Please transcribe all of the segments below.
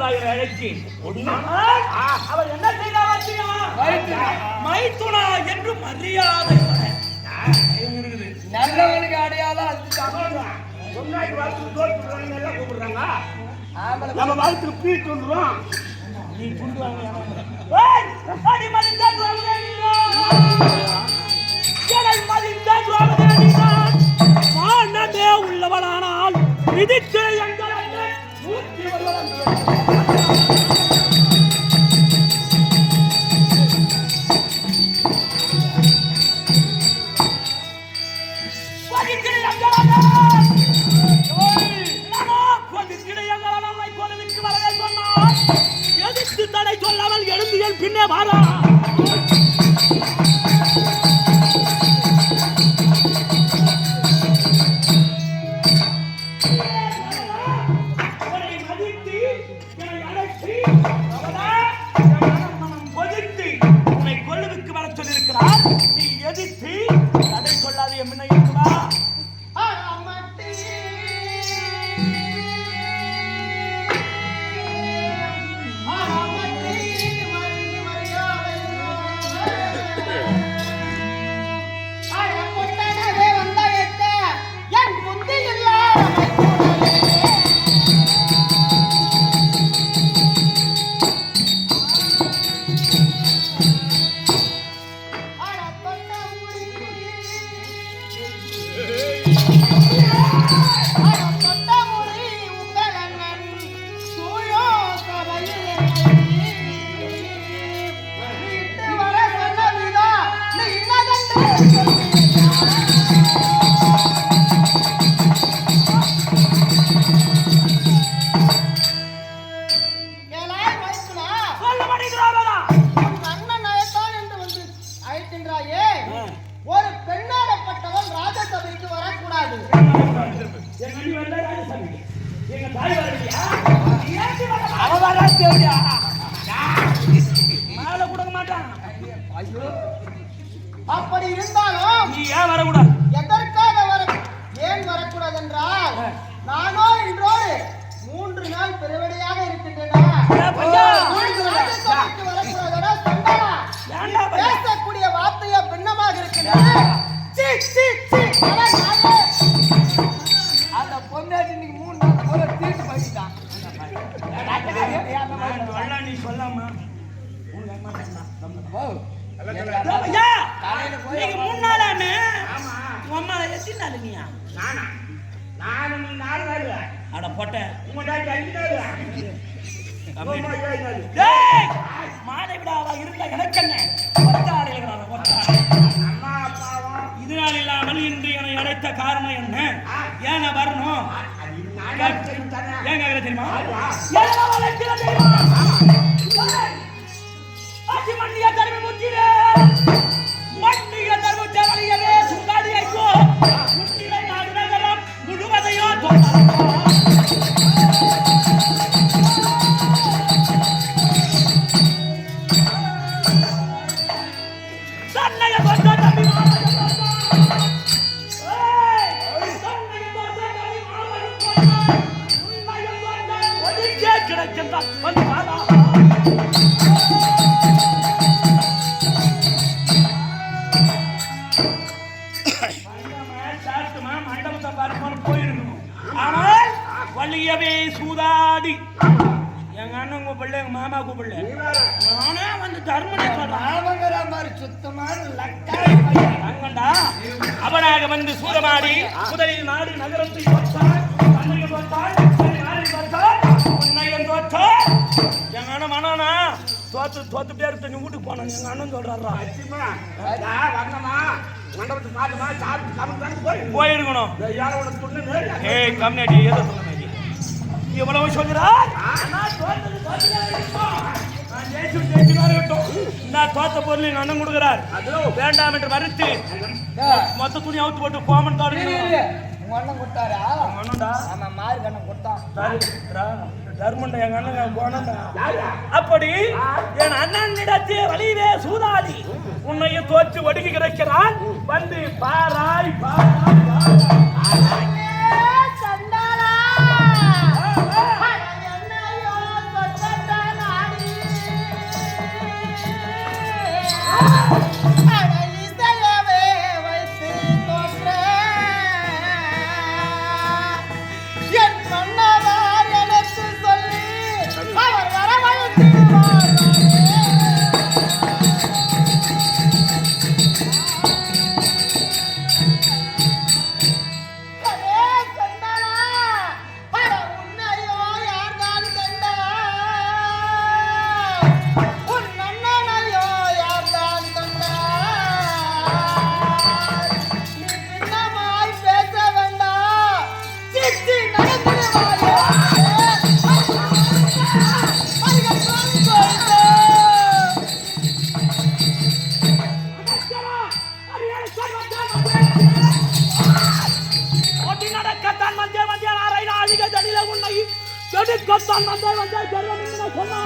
அழைச்சி ஆனால் அவர் என்ன செய்தார்? மைத்துனா என்று மரியாதை நல்லவனுக்கு அடையாளம் கூப்பிடுறாங்க நம்ம வாழ்த்து பீ துண்டுறோம் நீ துண்டு வாங்க ஏய் அடி மதித்த துரோபதாயிரா எனை மதித்த துரோபதாயிரா மானமே உள்ளவனானால் விதித்து எதிர்த்து தடை சொல்லாமல் எழுந்து என் பின்னே வாரா தேவையா மேல கொடுக்க மாட்டான் அப்படி இருந்தாலும் நீ ஏன் வரக்கூடாது எதற்காக வர ஏன் வரக்கூடாது என்றால் நானோ இன்றோடு மூன்று நாள் பெருவடையாக இருக்கின்றன பேசக்கூடிய வார்த்தையா பின்னமாக இருக்கின்றது வரலாம் நீ சொல்லாமா உனக்கு அம்மா நீங்க மூணு நாளாமே உன் அம்மா எத்தனை நாள் நீயா நானா? நானு நீ நாலு நாள் அட பொட்ட. உங்க டாக்டர் அஞ்சு நாள் நாள் மாலை விடாவா இருந்தா எனக்கு என்ன? ஒத்த ஆளை இருக்கிறாங்க, ஒத்த ஆளை. அம்மா அப்பாவும் இதனால் இல்லாமல் இன்று என்னை அழைத்த காரணம் என்ன? ஏன் வரணும்? ஏன் கேட்கல தெரியுமா? தெரியுமா ஒளிக்கே கிடைக்கின்ற வந்து வாடா ஆனால் வள்ளியவே சூதாடி எங்க அண்ணன் கூப்பிடல எங்க மாமா கூப்பிடல நானே வந்து தர்மனை சொல்றேன் மாதிரி சுத்தமான அங்கண்டா அவனாக வந்து சூதமாடி முதலில் நாடு நகரத்தை பத்து பேர் நீ வீட்டுக்கு போனோம் எங்க அண்ணன் சொல்றாரா போயிருக்கணும். ஏய் கம்னாடி ஏதோ சொல்லுங்க எவ்வளவு சொல்கிறார் நான் தோத்த பொருள் அண்ணன் கொடுக்கிறார். வேண்டாம் என்று மறுத்து மொத்த துணி அவுத்து போட்டு போமன் தொடங்கி அண்ணன் கொடுத்தாரா? அண்ணன்டா? ஆமா மாறு கண்ணன் கொடுத்தான். தர்மண்ட எங்க அண்ணன் போனா அப்படி என் அண்ணனிடத்தே வழியிலே சூதாடி உன்னையும் தோற்று ஒடுக்கி கிடைக்கிறான். வந்து பாராய் பாராய் பாராய். வந்தாய் வந்தாய் தெரியல சொன்னா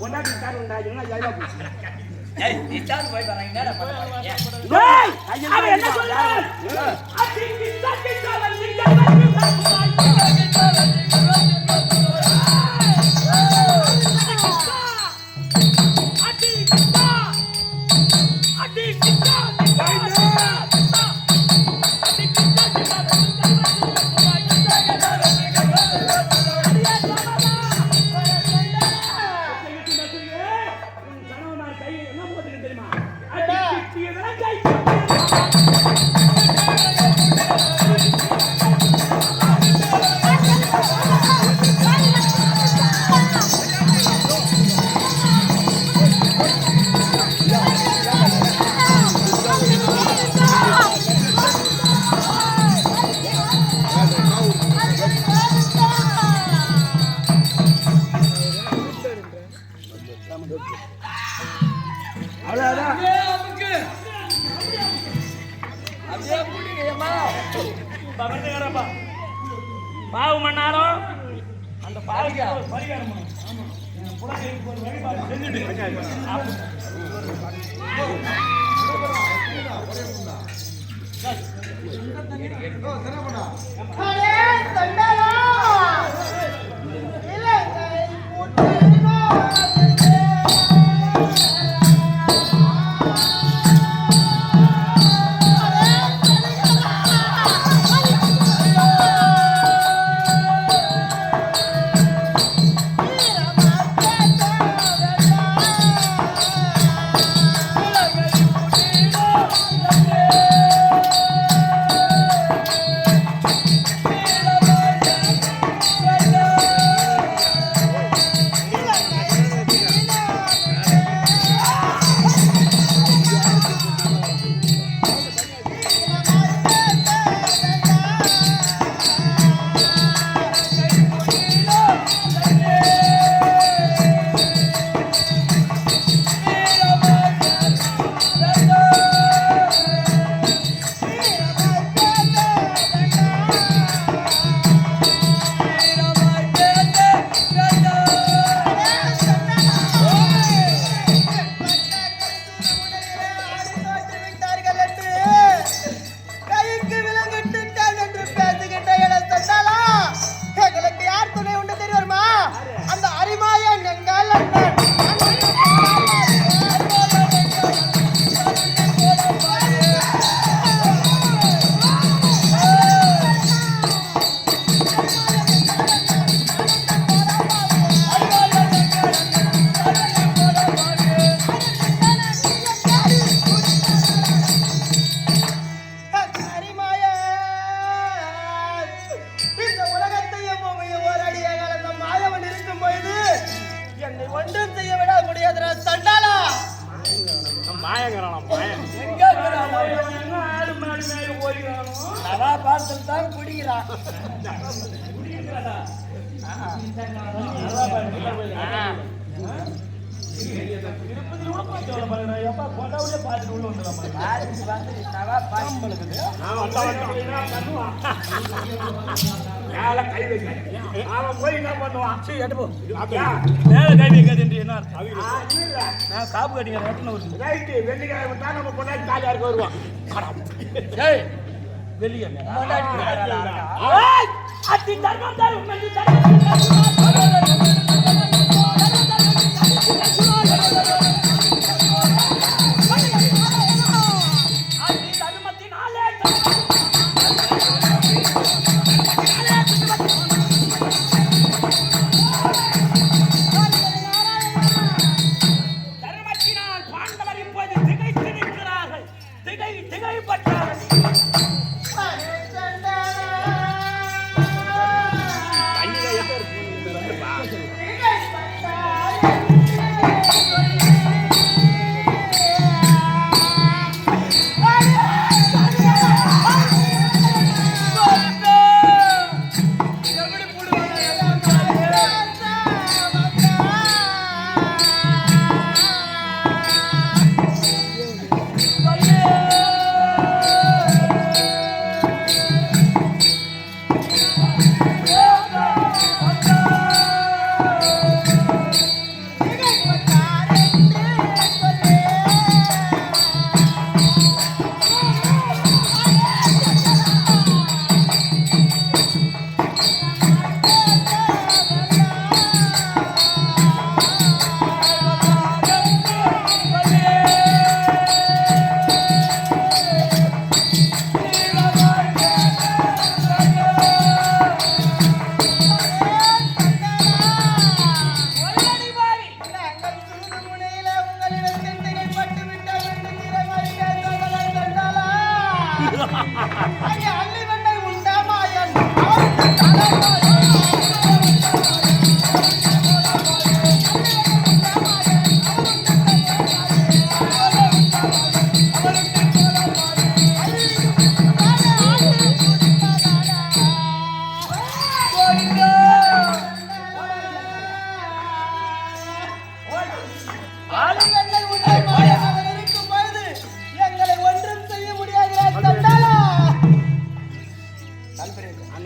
என்ன நம்பரு பொண்டாட்டி தருண்டா போச்சு அவன் என்ன சொல்றான் பார்த்துட்டு தான் குடிக்கிறான். எப்பா மேல கை வைக்க அவன் போய் என்ன பண்ணுவான்? சரி எட்டு போ. மேல கை வைக்காது என்ன நான் காப்பு கட்டிங்க எத்தனை வருஷம் ரைட்டு வெள்ளிக்கிழமை நம்ம இருக்க வருவான். ஏய் அவன் அத்தி தர்மம் தரும்.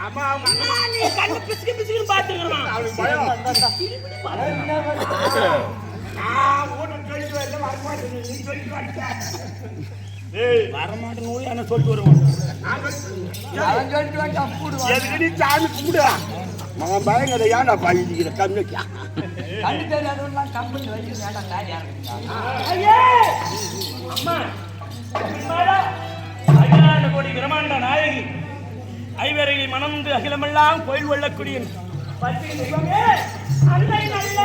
நீ கண்ணு பிசுக்கு பிசுக்குன்னு பார்த்துக்கிறோம் அவனுக்கு பயம். நான் ஊருக்கு சொல்லிட்டு வரல வரமாட்டேன் நீ சொல்லிட்டு வந்துட்ட ஏய். வரமாட்டேன்னு என்ன சொல்லிட்டு அவன் கூடுவான் எதுக்கு நீ சாமி கும்பிடு மகன் பயங்கர ஏன்டா பழிக்கிற கம்மிக்கா அம்மா கோடி பிரமாண்ட நாயகி. ஐவரையை மணந்து அகிலமெல்லாம் கோயில் வெள்ளக்கூடிய பத்தி அன்னை நல்ல.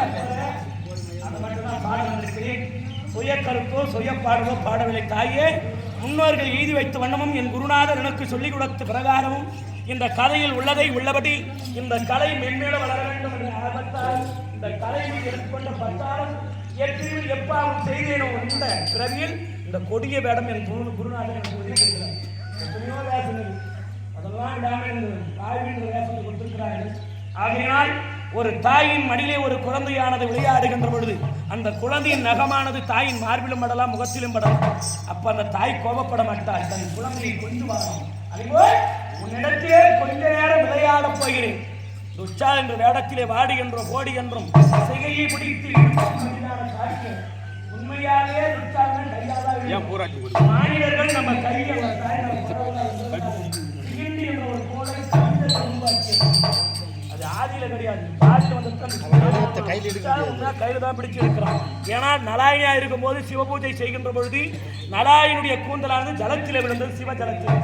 அது மட்டும்தான் பாட வந்திருக்கிறேன் சுய கருத்தோ சுய பாடமோ பாடவில்லை. தாயே முன்னோர்கள் எழுதி வைத்த வண்ணமும் என் குருநாதர் எனக்கு சொல்லிக் கொடுத்த பிரகாரமும் இந்த கதையில் உள்ளதை உள்ளபடி இந்த கலை மென்மேல வளர வேண்டும் என்ற இந்த கலையில் எடுத்துக்கொண்ட பத்தாரம் ஏற்றில் எப்பாவும் செய்தேனோ இந்த பிறவியில் இந்த கொடிய வேடம் என் குரு குருநாதர் எனக்கு உதவியிருக்கிறார் எத்தனையோ வேஷங்கள் அதெல்லாம் இல்லாமல் எனக்கு தாய்வின் வேஷத்தை கொடுத்திருக்கிறார்கள். ஆகையினால் ஒரு தாயின் மடியிலே ஒரு குழந்தையானது விளையாடுகின்ற பொழுது அந்த குழந்தையின் நகமானது தாயின் மார்பிலும் படலாம் முகத்திலும் படலாம். அப்ப அந்த தாய் கோபப்பட மாட்டாள். தன் குழந்தையை கொண்டு வரலாம் அதுபோல் உன்னிடத்திலே கொஞ்ச நேரம் விளையாடப் போகிறேன். துச்சா என்ற வேடத்திலே வாடி என்றும் கோடி என்றும் சிகையை பிடித்து. உண்மையாலே துச்சாதனன் கையாள மாநிலர்கள் நம்ம கையை அது ஆதியில கிடையாது. ஆதியில வந்து கையில தான் பிடிச்சு இருக்கிறான் ஏன்னா நலாயினியா இருக்கும்போது சிவபூஜை செய்கின்ற பொழுது நலாயினுடைய கூந்தலானது ஜலத்திலே விழுந்தது சிவ ஜலத்திலே.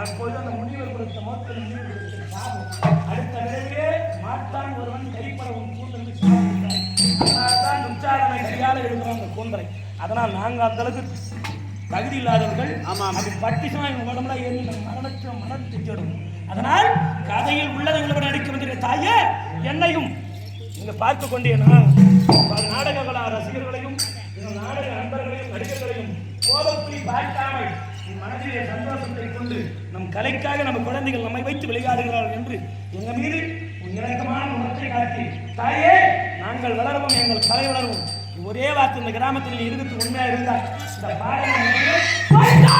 அப்பொழுது அந்த முனிவர் கொடுத்த மோத்தல் அடுத்த விரைவிலே மாட்டான் ஒருவன் கைப்படவும் அதனால்தான் துச்சாதனை கையால எழுதுறோம் அந்த கூந்தலை. அதனால் நாங்கள் அந்த அளவுக்கு தகுதி இல்லாதவர்கள் அது பட்டிசமா எங்க உடம்புல ஏறி மரணத்தை மனம் திட்டிடும் அதனால் கதையில் உள்ளதை உள்ளபடி நடிக்க வந்திருக்க தாயே என்னையும் நீங்க பார்த்து கொண்டேனா நான் பல நாடக ரசிகர்களையும் நாடக நண்பர்களையும் நடிகர்களையும் கோபத்தை பார்க்காமல் என் மனதிலே சந்தோஷத்தை கொண்டு நம் கலைக்காக நம்ம குழந்தைகள் நம்மை வைத்து விளையாடுகிறார்கள் என்று எங்க மீது உன் இறக்கமான உணர்ச்சி காட்டி தாயே நாங்கள் வளருவோம் எங்கள் கலை வளருவோம். ஒரே வார்த்தை இந்த கிராமத்தில் இருக்கிறது உண்மையா இருந்தா இந்த பாடல்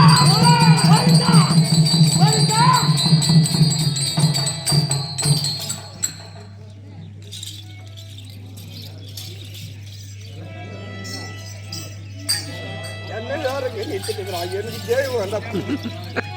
என்ன யாரும் கேட்டுக்கிறான் எனக்கு தேவை வேண்டாம்